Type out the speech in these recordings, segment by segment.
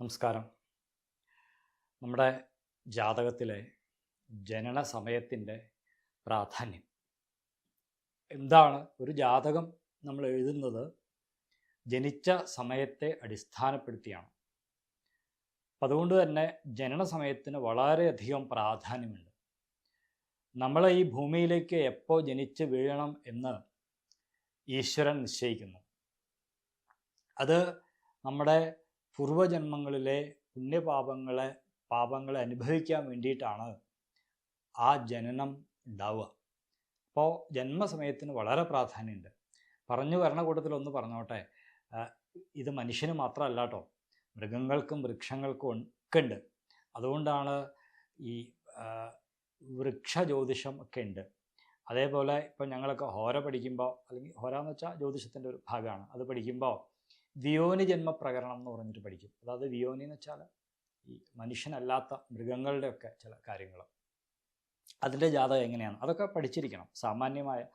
നമസ്കാരം. നമ്മുടെ ജാതകത്തിലെ ജനന സമയത്തിന്റെ പ്രാധാന്യം. എന്താണ് ഒരു ജാതകം നമ്മൾ എഴുതുന്നത്? ജനിച്ച സമയത്തെ അടിസ്ഥാനപ്പെടുത്തിയാണ്. അപ്പം അതുകൊണ്ട് തന്നെ ജനന സമയത്തിന് വളരെയധികം പ്രാധാന്യമുണ്ട്. നമ്മൾ ഈ ഭൂമിയിലേക്ക് എപ്പോൾ ജനിച്ച് വീഴണം എന്ന് ഈശ്വരൻ നിശ്ചയിക്കുന്നു. അത് നമ്മുടെ പൂർവജന്മങ്ങളിലെ പുണ്യപാപങ്ങളെ പാപങ്ങളെ അനുഭവിക്കാൻ വേണ്ടിയിട്ടാണ് ആ ജനനം ഉണ്ടാവുക. അപ്പോൾ ജന്മസമയത്തിന് വളരെ പ്രാധാന്യമുണ്ട്. പറഞ്ഞു വരണ കൂട്ടത്തിൽ ഒന്ന് പറഞ്ഞോട്ടെ. ഇത് മനുഷ്യന് മാത്രമല്ല കേട്ടോ. മൃഗങ്ങൾക്കും വൃക്ഷങ്ങൾക്കും ഒക്കെ ഉണ്ട്. അതുകൊണ്ടാണ് ഈ വൃക്ഷ ജ്യോതിഷം ഒക്കെ ഉണ്ട്. അതേപോലെ ഇപ്പം ഞങ്ങളൊക്കെ ഹോര പഠിക്കുമ്പോൾ അല്ലെങ്കിൽ ഹോര എന്ന് വെച്ചാൽ ജ്യോതിഷത്തിന്റെ ഒരു ഭാഗമാണ്. അത് പഠിക്കുമ്പോൾ വിയോനി ജന്മ പ്രകരണം എന്ന് പറഞ്ഞിട്ട് പഠിക്കും. അതായത് വിയോനി എന്ന് വെച്ചാൽ ഈ മനുഷ്യനല്ലാത്ത മൃഗങ്ങളുടെയൊക്കെ ചില കാര്യങ്ങൾ. അതിന്റെ ജാതകം എങ്ങനെയാണ്? അതൊക്കെ പഠിച്ചിരിക്കണം. സാമാന്യമായ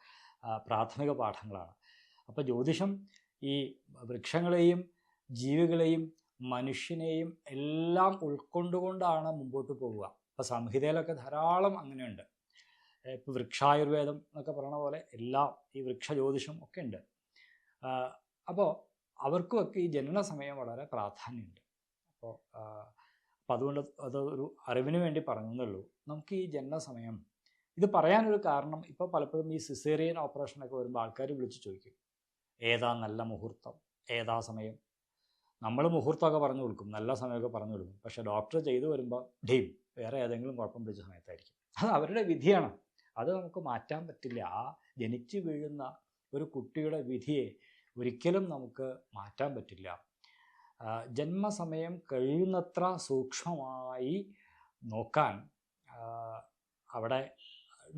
പ്രാഥമിക പാഠങ്ങളാണ്. അപ്പോൾ ജ്യോതിഷം ഈ വൃക്ഷങ്ങളെയും ജീവികളെയും മനുഷ്യനെയും എല്ലാം ഉൾക്കൊണ്ടുകൊണ്ടാണ് മുമ്പോട്ട് പോവുക. അപ്പോൾ സംഹിതയിലൊക്കെ ധാരാളം അങ്ങനെയുണ്ട്. ഇപ്പോൾ വൃക്ഷായുർവേദം എന്നൊക്കെ പറയണ പോലെ എല്ലാം ഈ വൃക്ഷ ജ്യോതിഷം ഒക്കെ ഉണ്ട്. അപ്പോൾ അവർക്കുമൊക്കെ ഈ ജനന സമയം വളരെ പ്രാധാന്യമുണ്ട്. അപ്പോൾ അപ്പോൾ അതുകൊണ്ട് അത് ഒരു അറിവിന് വേണ്ടി പറഞ്ഞെന്നുള്ളൂ. നമുക്ക് ഈ ജനന സമയം ഇത് പറയാനൊരു കാരണം ഇപ്പോൾ പലപ്പോഴും ഈ സിസേറിയൻ ഓപ്പറേഷനൊക്കെ വരുമ്പോൾ ആൾക്കാർ വിളിച്ച് ചോദിക്കും. ഏതാ നല്ല മുഹൂർത്തം? ഏതാ സമയം? നമ്മൾ മുഹൂർത്തമൊക്കെ പറഞ്ഞു കൊടുക്കും. നല്ല സമയമൊക്കെ പറഞ്ഞു കൊടുക്കും. പക്ഷേ ഡോക്ടർ ചെയ്തു വരുമ്പോൾ ഡീം വേറെ ഏതെങ്കിലും കുഴപ്പം പിടിച്ച സമയത്തായിരിക്കും. അത് അവരുടെ വിധിയാണ്. അത് നമുക്ക് മാറ്റാൻ പറ്റില്ല. ആ ജനിച്ചു വീഴുന്ന ഒരു കുട്ടിയുടെ വിധിയെ ഒരിക്കലും നമുക്ക് മാറ്റാൻ പറ്റില്ല. ജന്മസമയം കഴിയുന്നത്ര സൂക്ഷ്മമായി നോക്കാൻ അവിടെ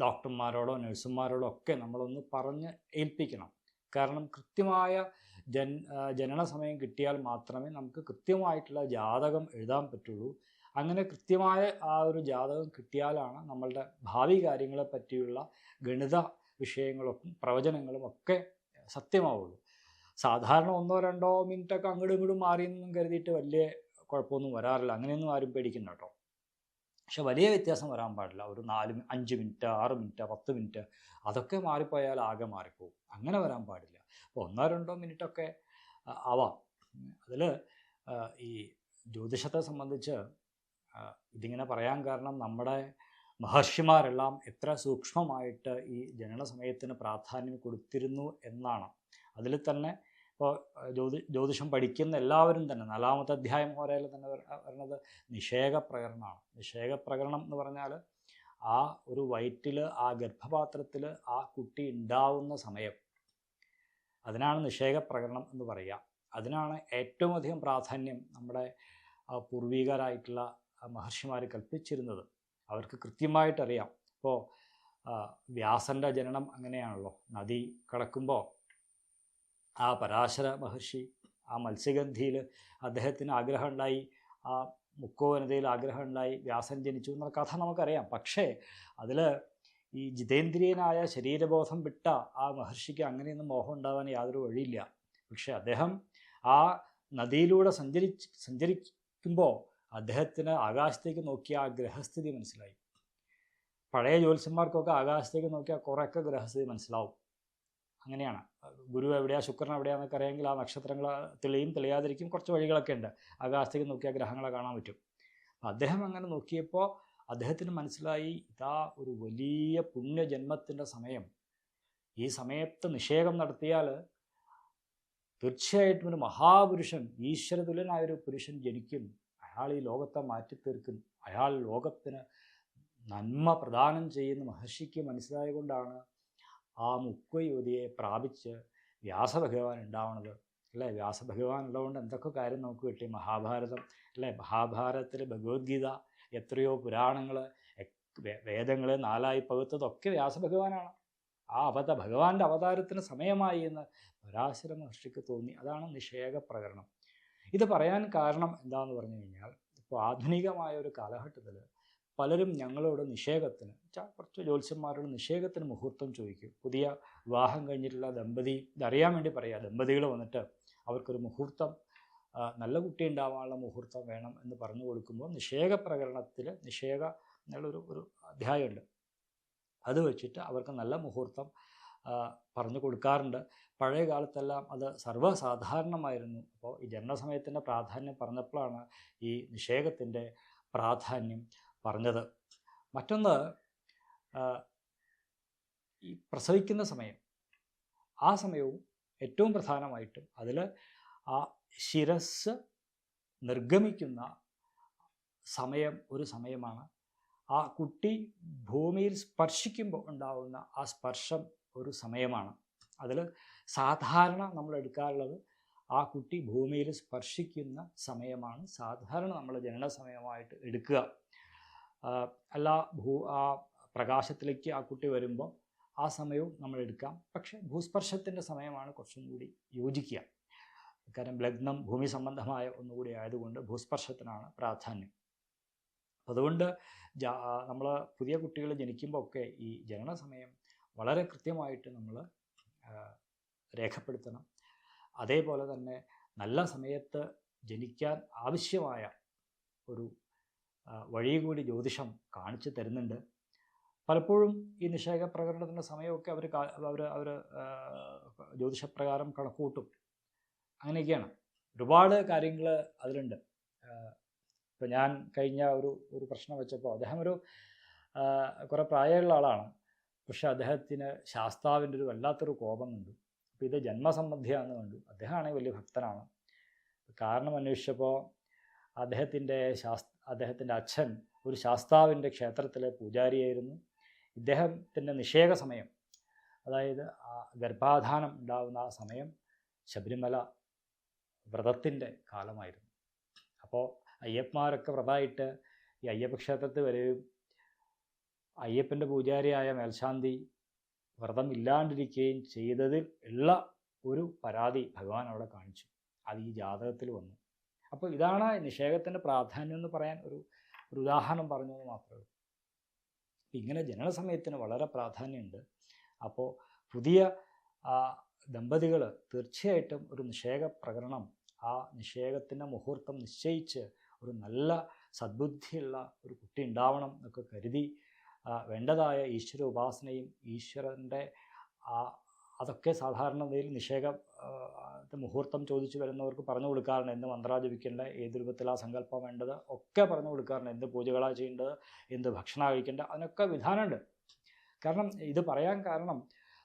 ഡോക്ടർമാരോടോ നഴ്സുമാരോടോ ഒക്കെ നമ്മളൊന്ന് പറഞ്ഞ് ഏൽപ്പിക്കണം. കാരണം കൃത്യമായ ജൻ ജനന സമയം കിട്ടിയാൽ മാത്രമേ നമുക്ക് കൃത്യമായിട്ടുള്ള ജാതകം എഴുതാൻ പറ്റുള്ളൂ. അങ്ങനെ കൃത്യമായ ആ ഒരു ജാതകം കിട്ടിയാലാണ് നമ്മളുടെ ഭാവി കാര്യങ്ങളെ പറ്റിയുള്ള ഗണിത വിഷയങ്ങളും പ്രവചനങ്ങളും ഒക്കെ സത്യമാവുള്ളൂ. സാധാരണ ഒന്നോ രണ്ടോ മിനിറ്റ് ഒക്കെ അങ്ങോട്ടും ഇങ്ങോട്ടും മാറിയെന്നും കരുതിയിട്ട് വലിയ കുഴപ്പമൊന്നും വരാറില്ല. അങ്ങനെയൊന്നും ആരും പേടിക്കണ്ട കേട്ടോ. പക്ഷെ വലിയ വ്യത്യാസം വരാൻ പാടില്ല. ഒരു നാല് അഞ്ച് മിനിറ്റ് ആറ് മിനിറ്റ് പത്ത് മിനിറ്റ് അതൊക്കെ മാറിപ്പോയാൽ ആകെ മാറിപ്പോവും. അങ്ങനെ വരാൻ പാടില്ല. അപ്പോൾ ഒന്നോ രണ്ടോ മിനിറ്റ് ഒക്കെ ആ, ആവാം. അതിൽ ഈ ജ്യോതിഷത്തെ സംബന്ധിച്ച് ഇതിങ്ങനെ പറയാൻ കാരണം നമ്മുടെ മഹർഷിമാരെല്ലാം എത്ര സൂക്ഷ്മമായിട്ട് ഈ ജനന സമയത്തിന് പ്രാധാന്യം കൊടുത്തിരുന്നു എന്നാണ്. അതിൽ തന്നെ ഇപ്പോൾ ജ്യോതി ജ്യോതിഷം പഠിക്കുന്ന എല്ലാവരും തന്നെ നാലാമത്തെ അധ്യായം ഹോരയിൽ തന്നെ വര- വരുന്നത് നിഷേക പ്രകരണമാണ് നിഷേക പ്രകരണം എന്ന് പറഞ്ഞാൽ ആ ഒരു വയറ്റിൽ ആ ഗർഭപാത്രത്തിൽ ആ കുട്ടി ഉണ്ടാവുന്ന സമയം അതിനാണ് നിഷേക പ്രകരണം എന്ന് പറയുക. അതിനാണ് ഏറ്റവും അധികം പ്രാധാന്യം നമ്മുടെ പൂർവികരായിട്ടുള്ള മഹർഷിമാർ കൽപ്പിച്ചിരുന്നത്. അവർക്ക് കൃത്യമായിട്ടറിയാം. ഇപ്പോൾ വ്യാസന്റെ ജനനം അങ്ങനെയാണല്ലോ. നദി കടക്കുമ്പോൾ ആ പരാശര മഹർഷി ആ മത്സ്യഗന്ധിയിൽ അദ്ദേഹത്തിന് ആഗ്രഹമുണ്ടായി ആ മുക്കോ വനിതയിൽ ആഗ്രഹം ഉണ്ടായി വ്യാസൻ ജനിച്ചു എന്നുള്ള കഥ നമുക്കറിയാം. പക്ഷേ അതിൽ ഈ ജിതേന്ദ്രിയനായ ശരീരബോധം വിട്ട ആ മഹർഷിക്ക് അങ്ങനെയൊന്നും മോഹം ഉണ്ടാവാൻ യാതൊരു വഴിയില്ല. പക്ഷേ അദ്ദേഹം ആ നദിയിലൂടെ സഞ്ചരിച്ച് സഞ്ചരിക്കുമ്പോൾ അദ്ദേഹത്തിന് ആകാശത്തേക്ക് നോക്കിയ ആ ഗ്രഹസ്ഥിതി മനസ്സിലായി. പഴയ ജ്യോത്സ്യന്മാർക്കൊക്കെ ആകാശത്തേക്ക് നോക്കിയാൽ കുറേയൊക്കെ ഗ്രഹസ്ഥിതി മനസ്സിലാവും. അങ്ങനെയാണ്. ഗുരു എവിടെയാ ശുക്രൻ എവിടെയാണെന്നൊക്കെ അറിയാമെങ്കിൽ ആ നക്ഷത്രങ്ങൾ തെളിയും തെളിയാതിരിക്കും. കുറച്ച് വഴികളൊക്കെ ഉണ്ട്. ആകാശത്തേക്ക് നോക്കിയാൽ ഗ്രഹങ്ങളെ കാണാൻ പറ്റും. അദ്ദേഹം അങ്ങനെ നോക്കിയപ്പോൾ അദ്ദേഹത്തിന് മനസ്സിലായി ഇതാ ഒരു വലിയ പുണ്യജന്മത്തിന്റെ സമയം. ഈ സമയത്ത് നിഷേധം നടത്തിയാൽ തീർച്ചയായിട്ടും ഒരു മഹാപുരുഷൻ ഈശ്വരതുല്യനായ ഒരു പുരുഷൻ ജനിക്കും. അയാൾ ഈ ലോകത്തെ മാറ്റിത്തീർക്കും അയാൾ ലോകത്തിന് നന്മ പ്രദാനം ചെയ്യുന്ന മഹർഷിക്ക് മനസ്സിലായതുകൊണ്ടാണ് ആ മുക്കുയുതിയെ പ്രാപിച്ച് വ്യാസഭഗവാൻ ഉണ്ടാവണത്. അല്ലേ? വ്യാസഭഗവാൻ ഉള്ളതുകൊണ്ട് എന്തൊക്കെ കാര്യം നമുക്ക് കിട്ടി? മഹാഭാരതം. അല്ലേ? മഹാഭാരതത്തിൽ ഭഗവത്ഗീത എത്രയോ പുരാണങ്ങൾ വേദങ്ങൾ നാലായി പകുത്തതൊക്കെ വ്യാസഭഗവാനാണ്. ആ അവത ഭഗവാന്റെ അവതാരത്തിന് സമയമായി എന്ന് പരാശര മഹർഷിക്ക് തോന്നി. അതാണ് നിഷേക പ്രകരണം ഇത് പറയാൻ കാരണം എന്താണെന്ന് പറഞ്ഞു കഴിഞ്ഞാൽ ഇപ്പോൾ ആധുനികമായ ഒരു കാലഘട്ടത്തിൽ പലരും ഞങ്ങളോട് നിഷേധത്തിന് വെച്ചാൽ കുറച്ച് ജ്യോത്സ്യന്മാരോട് നിഷേധത്തിന് മുഹൂർത്തം ചോദിക്കും. പുതിയ വിവാഹം കഴിഞ്ഞിട്ടുള്ള ദമ്പതി ഇതറിയാൻ വേണ്ടി പറയാം ദമ്പതികൾ വന്നിട്ട് അവർക്കൊരു മുഹൂർത്തം നല്ല കുട്ടി ഉണ്ടാവാനുള്ള മുഹൂർത്തം വേണം എന്ന് പറഞ്ഞു കൊടുക്കുമ്പോൾ നിഷേക പ്രകരണത്തിൽ നിഷേക എന്നുള്ളൊരു ഒരു അധ്യായമുണ്ട്. അത് വെച്ചിട്ട് അവർക്ക് നല്ല മുഹൂർത്തം പറഞ്ഞു കൊടുക്കാറുണ്ട്. പഴയ കാലത്തെല്ലാം അത് സർവസാധാരണമായിരുന്നു. അപ്പോൾ ഈ ജനനസമയത്തിന്റെ പ്രാധാന്യം പറഞ്ഞപ്പോഴാണ് ഈ നിഷേകത്തിന്റെ പ്രാധാന്യം. പറഞ്ഞത്. മറ്റൊന്ന് ഈ പ്രസവിക്കുന്ന സമയം. ആ സമയവും ഏറ്റവും പ്രധാനമായിട്ടും അതിൽ ആ ശിരസ് നിർഗമിക്കുന്ന സമയം ഒരു സമയമാണ്. ആ കുട്ടി ഭൂമിയിൽ സ്പർശിക്കുമ്പോൾ ഉണ്ടാവുന്ന ആ സ്പർശം ഒരു സമയമാണ്. അതിൽ സാധാരണ നമ്മൾ എടുക്കാറുള്ളത് ആ കുട്ടി ഭൂമിയിൽ സ്പർശിക്കുന്ന സമയമാണ്. സാധാരണ നമ്മൾ ജനന സമയമായിട്ട് എടുക്കുക. അല്ല ഭൂ ആ പ്രകാശത്തിലേക്ക് ആ കുട്ടി വരുമ്പോൾ ആ സമയവും നമ്മൾ എടുക്കാം. പക്ഷേ ഭൂസ്പർശത്തിന്റെ സമയമാണ് കുറച്ചും കൂടി യോജിക്കുക. കാരണം ലഗ്നം ഭൂമി സംബന്ധമായ ഒന്നുകൂടി ആയതുകൊണ്ട് ഭൂസ്പർശത്തിനാണ് പ്രാധാന്യം. അതുകൊണ്ട് നമ്മൾ പുതിയ കുട്ടികൾ ജനിക്കുമ്പോൾ ഒക്കെ ഈ ജനന സമയം വളരെ കൃത്യമായിട്ട് നമ്മൾ രേഖപ്പെടുത്തണം. അതേപോലെ തന്നെ നല്ല സമയത്ത് ജനിക്കാൻ ആവശ്യമായ ഒരു വഴി കൂടി ജ്യോതിഷം കാണിച്ചു തരുന്നുണ്ട്. പലപ്പോഴും ഈ നിഷേക പ്രകടനത്തിന്റെ സമയമൊക്കെ അവർ അവർ അവർ ജ്യോതിഷപ്രകാരം കണക്കൂട്ടും അങ്ങനെയൊക്കെയാണ്. ഒരുപാട് കാര്യങ്ങൾ അതിലുണ്ട്. ഇപ്പം ഞാൻ കഴിഞ്ഞ ഒരു ഒരു പ്രശ്നം വെച്ചപ്പോൾ അദ്ദേഹം ഒരു കുറേ പ്രായമുള്ള ആളാണ്. പക്ഷെ അദ്ദേഹത്തിന് ശാസ്താവിന്റെ ഒരു വല്ലാത്തൊരു കോപം കണ്ടു. അപ്പോൾ ഇത് ജന്മസംബന്ധിയാണെന്ന് കണ്ടു. അദ്ദേഹമാണെങ്കിൽ വലിയ ഭക്തനാണ്. കാരണം അന്വേഷിച്ചപ്പോൾ അദ്ദേഹത്തിന്റെ ശാസ് അദ്ദേഹത്തിന്റെ അച്ഛൻ ഒരു ശാസ്താവിന്റെ ക്ഷേത്രത്തിലെ പൂജാരിയായിരുന്നു. ഇദ്ദേഹത്തിന്റെ നിഷേക സമയം അതായത് ഗർഭാധാനം ഉണ്ടാകുന്ന ആ സമയം ശബരിമല വ്രതത്തിന്റെ കാലമായിരുന്നു. അപ്പോൾ അയ്യപ്പന്മാരൊക്കെ വ്രതമായിട്ട് ഈ അയ്യപ്പ ക്ഷേത്രത്തിൽ വരികയും അയ്യപ്പന്റെ പൂജാരിയായ മേൽശാന്തി വ്രതം ഇല്ലാണ്ടിരിക്കുകയും ചെയ്തതിൽ ഉള്ള ഒരു പരാതി ഭഗവാൻ അവിടെ കാണിച്ചു. അത് ഈ ജാതകത്തിൽ വന്നു. അപ്പോൾ ഇതാണ് നിഷേകത്തിന്റെ പ്രാധാന്യം എന്ന് പറയാൻ ഒരു ഒരു ഉദാഹരണം പറഞ്ഞത് മാത്രമേ ഇങ്ങനെ ജനന സമയത്തിന് വളരെ പ്രാധാന്യമുണ്ട്. അപ്പോൾ പുതിയ ദമ്പതികൾ തീർച്ചയായിട്ടും ഒരു നിഷേക പ്രകടനം ആ നിഷേകത്തിന്റെ മുഹൂർത്തം നിശ്ചയിച്ച് ഒരു നല്ല സദ്ബുദ്ധിയുള്ള ഒരു കുട്ടി ഉണ്ടാവണം എന്നൊക്കെ കരുതി വേണ്ടതായ ഈശ്വര ഉപാസനയും ഈശ്വരന്റെ ആ അതൊക്കെ സാധാരണ നിഷേക മുഹൂർത്തം ചോദിച്ചു വരുന്നവർക്ക് പറഞ്ഞു കൊടുക്കാറുണ്ട്. എന്ത് മന്ത്രാജപിക്കേണ്ടത് ഏത് രൂപത്തിലാണ് സങ്കല്പം വേണ്ടത് ഒക്കെ പറഞ്ഞു കൊടുക്കാറുണ്ട്. എന്ത് പൂജകളാണ് ചെയ്യേണ്ടത് എന്ത് ഭക്ഷണം കഴിക്കേണ്ടത് അതിനൊക്കെ വിധാനമുണ്ട്. കാരണം ഇത് പറയാൻ കാരണം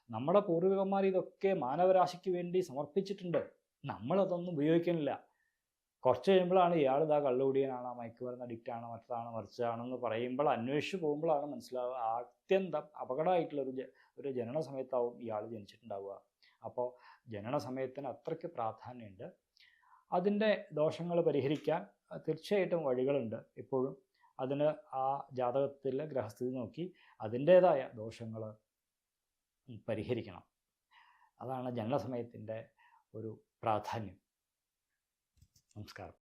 നമ്മുടെ പൂർവികന്മാർ ഇതൊക്കെ മാനവരാശിക്ക് വേണ്ടി സമർപ്പിച്ചിട്ടുണ്ട്. നമ്മളതൊന്നും ഉപയോഗിക്കുന്നില്ല. കുറച്ച് കഴിയുമ്പോഴാണ് ഇയാൾ ഇതാ കള്ളുകുടിയനാണ് മയക്കുമരുന്ന് അഡിക്റ്റ് ആണ് മറ്റതാണ് മറിച്ചതാണെന്ന് പറയുമ്പോൾ അന്വേഷിച്ച് പോകുമ്പോഴാണ് മനസ്സിലാവുക. അത്യന്തം അപകടമായിട്ടുള്ള ഒരു ഒരു ജനന സമയത്താവും ഇയാൾ ജനിച്ചിട്ടുണ്ടാവുക. അപ്പോൾ ജനന സമയത്തിന് അത്രയ്ക്ക് പ്രാധാന്യമുണ്ട്. അതിന്റെ ദോഷങ്ങൾ പരിഹരിക്കാൻ തീർച്ചയായിട്ടും വഴികളുണ്ട് ഇപ്പോഴും. അതിന് ആ ജാതകത്തിലെ ഗ്രഹസ്ഥിതി നോക്കി അതിന്റേതായ ദോഷങ്ങൾ പരിഹരിക്കണം. അതാണ് ജനന സമയത്തിന്റെ ഒരു പ്രാധാന്യം. നമസ്കാരം